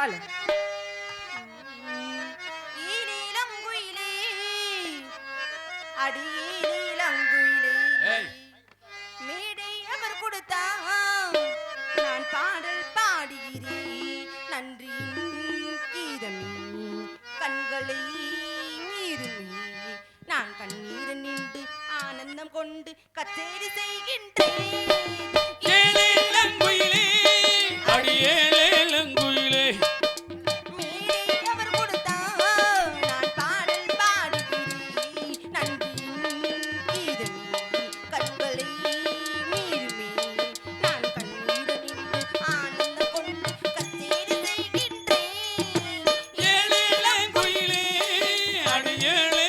હાલે மேடை அவர் கொடுத்தாம். நான் பாடல் பாடுகிறேன். நன்றி கீதமி. கண்களை மீறுமி நான் கண்ணீர் நின்று ஆனந்தம் கொண்டு கச்சேரி செய்கின்றேன். அடியேழு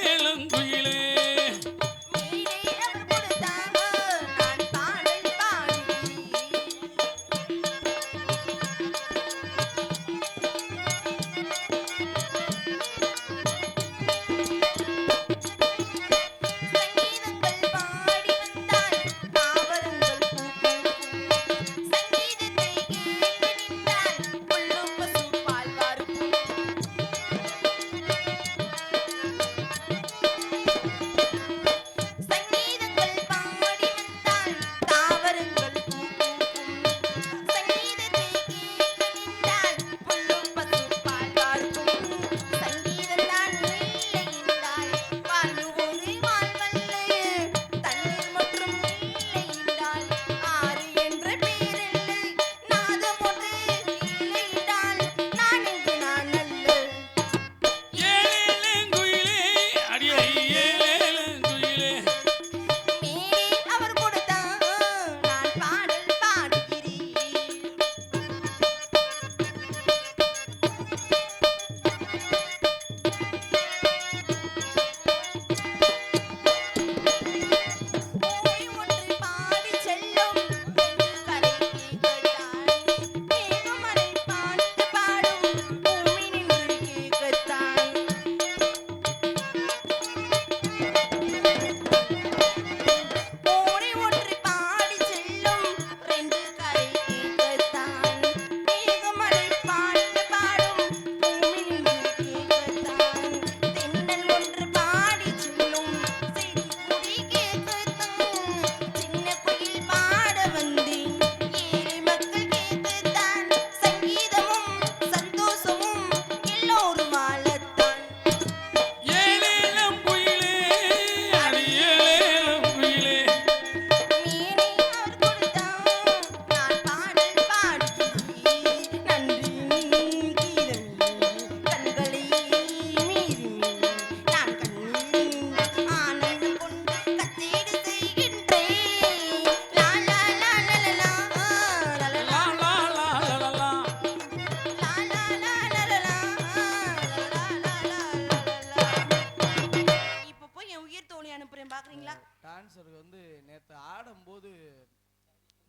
பாரம்பரியம் பார்க்குறீங்களா டான்ஸருக்கு வந்து நேற்று ஆடும்போது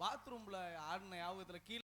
பாத்ரூமில் ஆடின ஞாபகத்தில் கீழே